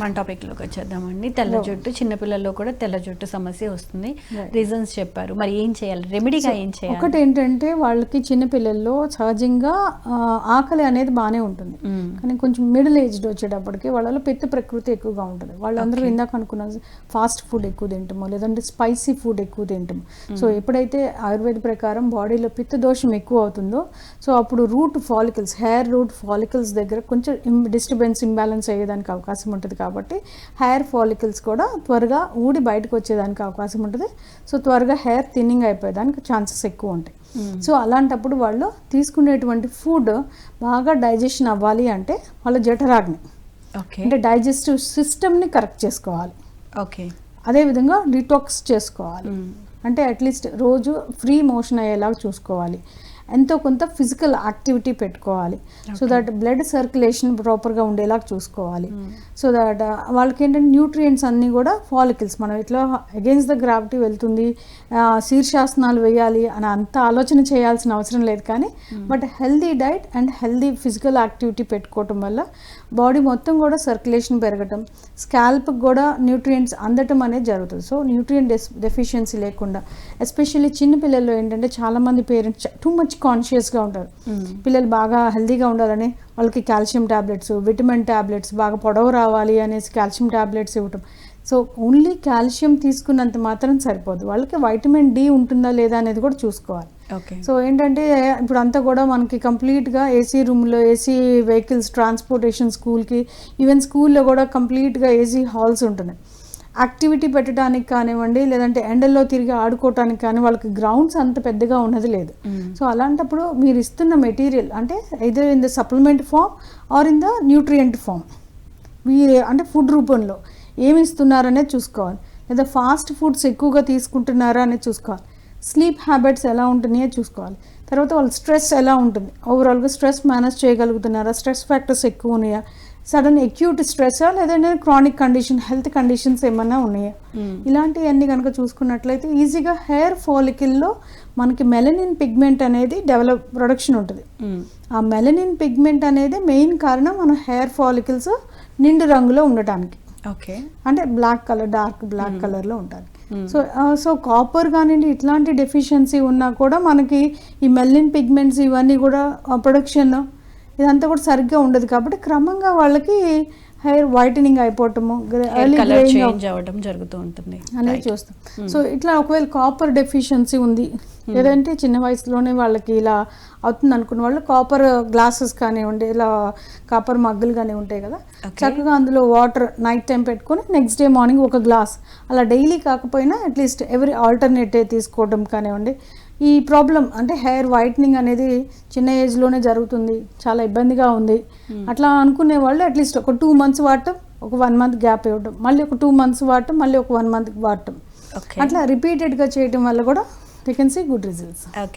మన టాపిక్లోకి వచ్చేద్దామండి. తెల్ల జుట్టు చిన్నపిల్లల్లో కూడా తెల్ల జుట్టు సమస్య వస్తుంది. రీజన్స్ చెప్పారు. మరి ఏం చేయాలి? రెమెడీగా ఏం చేయాలి? ఒకటి ఏంటంటే వాళ్ళకి చిన్నపిల్లల్లో సహజంగా ఆకలి అనేది బాగానే ఉంటుంది. కానీ కొంచెం మిడిల్ ఏజ్డ్ వచ్చేటప్పటికి వాళ్ళలో పిత్త ప్రకృతి ఎక్కువగా ఉంటుంది. వాళ్ళందరూ ఇందాక అనుకున్న ఫాస్ట్ ఫుడ్ ఎక్కువ తింటాము లేదంటే స్పైసీ ఫుడ్ ఎక్కువ తింటాము. సో ఎప్పుడైతే ఆయుర్వేద ప్రకారం బాడీలో పిత్త దోషం ఎక్కువ అవుతుందో సో అప్పుడు root follicles hair root follicles దగ్గర కొంచెం డిస్టర్బెన్స్ ఇంబ్యాలెన్స్ అయ్యేదానికి అవకాశం ఉంటుంది కాబట్టి హెయిర్ ఫాలికల్స్ కూడా త్వరగా ఊడి బయటకు వచ్చేదానికి అవకాశం ఉంటుంది. సో త్వరగా హెయిర్ థిన్నింగ్ అయిపోయేదానికి ఛాన్సెస్ ఎక్కువ ఉంటాయి. సో అలాంటప్పుడు వాళ్ళు తీసుకునేటువంటి ఫుడ్ బాగా డైజెషన్ అవ్వాలి అంటే వాళ్ళ జఠరాగ్ని ఓకే అంటే డైజెస్టివ్ సిస్టమ్ని కరెక్ట్ చేసుకోవాలి. ఓకే అదేవిధంగా డిటాక్స్ చేసుకోవాలి. మ్మ్. అంటే అట్లీస్ట్ రోజు ఫ్రీ మోషన్ అయ్యేలాగా చూసుకోవాలి. ఎంతో కొంత ఫిజికల్ యాక్టివిటీ పెట్టుకోవాలి. సో దట్ బ్లడ్ సర్క్యులేషన్ ప్రాపర్గా ఉండేలాగా చూసుకోవాలి. సో దట్ వాళ్ళకి ఏంటంటే న్యూట్రియంట్స్ అన్నీ కూడా ఫాలికల్స్ మనం ఇట్లా అగేన్స్ట్ ద గ్రావిటీ వెళ్తుంది శీర్షాసనాలు వేయాలి అని అంత ఆలోచన చేయాల్సిన అవసరం లేదు కానీ but healthy diet and healthy physical activity పెట్టుకోవటం వల్ల బాడీ మొత్తం కూడా సర్క్యులేషన్ పెరగటం స్కాల్ప్కి కూడా న్యూట్రియంట్స్ అందటం అనేది జరుగుతుంది. సో న్యూట్రియంట్ డెఫిషియన్సీ లేకుండా ఎస్పెషల్లీ చిన్న పిల్లల్లో ఏంటంటే చాలామంది పేరెంట్స్ టూ మచ్ కాన్షియస్గా ఉంటారు. మ్మ్. పిల్లలు బాగా హెల్తీగా ఉండాలని వాళ్ళకి కాల్షియం ట్యాబ్లెట్స్ విటమిన్ ట్యాబ్లెట్స్ బాగా పొడవు రావాలి అనేసి కాల్షియం ట్యాబ్లెట్స్ ఇవ్వటం. సో ఓన్లీ కాల్షియం తీసుకున్నంత మాత్రం సరిపోదు. వాళ్ళకి వైటమిన్ డి ఉంటుందా లేదా అనేది కూడా చూసుకోవాలి. ఓకే సో ఏంటంటే ఇప్పుడు అంతా కూడా మనకి కంప్లీట్గా ఏసీ రూమ్లో ఏసీ వెహికల్స్ ట్రాన్స్పోర్టేషన్ స్కూల్కి ఈవెన్ స్కూల్లో కూడా కంప్లీట్గా ఏసీ హాల్స్ ఉంటున్నాయి. యాక్టివిటీ పెట్టడానికి కానివ్వండి లేదంటే ఎండల్లో తిరిగి ఆడుకోవటానికి కానీ వాళ్ళకి గ్రౌండ్స్ అంత పెద్దగా ఉన్నది లేదు. సో అలాంటప్పుడు మీరు ఇస్తున్న మెటీరియల్ అంటే either in the supplement form or in the nutrient form వీరే అంటే ఫుడ్ రూపంలో ఏమి ఇస్తున్నారనేది చూసుకోవాలి. లేదా ఫాస్ట్ ఫుడ్స్ ఎక్కువగా తీసుకుంటున్నారా అనేది చూసుకోవాలి. స్లీప్ హ్యాబిట్స్ ఎలా ఉంటున్నాయో చూసుకోవాలి. తర్వాత వాళ్ళ స్ట్రెస్ ఎలా ఉంటుంది. ఓవరాల్గా స్ట్రెస్ మేనేజ్ చేయగలుగుతున్నారా? స్ట్రెస్ ఫ్యాక్టర్స్ ఎక్కువ ఉన్నాయా? సడన్ అక్యూట్ స్ట్రెస్సా లేదంటే క్రానిక్ కండిషన్ హెల్త్ కండిషన్స్ ఏమన్నా ఉన్నాయా మ్మ్. ఇలాంటివన్నీ కనుక చూసుకున్నట్లయితే ఈజీగా హెయిర్ ఫాలికల్లో మనకి మెలనిన్ పిగ్మెంట్ అనేది డెవలప్ ప్రొడక్షన్ ఉంటుంది. ఆ మెలనిన్ పిగ్మెంట్ అనేది మెయిన్ కారణం మన హెయిర్ ఫాలికల్స్ నిండు రంగులో ఉండటానికి ఓకే అంటే బ్లాక్ కలర్ డార్క్ బ్లాక్ కలర్లో Hmm. సో సో కాపర్ కానివ్వండి ఇట్లాంటి డెఫిషియన్సీ ఉన్నా కూడా మనకి ఈ మెల్లిన్ పిగ్మెంట్స్ ఇవన్నీ కూడా ప్రొడక్షన్ ఇదంతా కూడా సరిగ్గా ఉండదు కాబట్టి క్రమంగా వాళ్ళకి హెయిర్ వైటనింగ్ అయిపోవటము చేంజ్ అవ్వడం జరుగుతూ ఉంటుంది. అనేది చూస్తాం. సో ఇట్లా ఒకవేళ కాపర్ డెఫిషియన్సీ ఉంది లేదంటే చిన్న వయసులోనే వాళ్ళకి ఇలా అవుతుంది అనుకున్న వాళ్ళు కాపర్ గ్లాసెస్ కానివ్వండి ఇలా కాపర్ మగ్గులు కానీ ఉంటాయి కదా. చక్కగా అందులో వాటర్ నైట్ టైం పెట్టుకొని నెక్స్ట్ డే మార్నింగ్ ఒక గ్లాస్ అలా డైలీ కాకపోయినా అట్లీస్ట్ ఎవరీ ఆల్టర్నేటివ్ తీసుకోవడం కానివ్వండి. ఈ ప్రాబ్లం అంటే హెయిర్ వైట్నింగ్ అనేది చిన్న ఏజ్లోనే జరుగుతుంది. చాలా ఇబ్బందిగా ఉంది. అట్లా అనుకునే వాళ్ళు అట్లీస్ట్ ఒక టూ మంత్స్ వాడటం ఒక వన్ మంత్ గ్యాప్ ఇవ్వడం మళ్ళీ ఒక టూ మంత్స్ వాడటం మళ్ళీ ఒక వన్ మంత్ వాడటం. అట్లా రిపీటెడ్గా చేయటం వల్ల కూడా we can see good results okay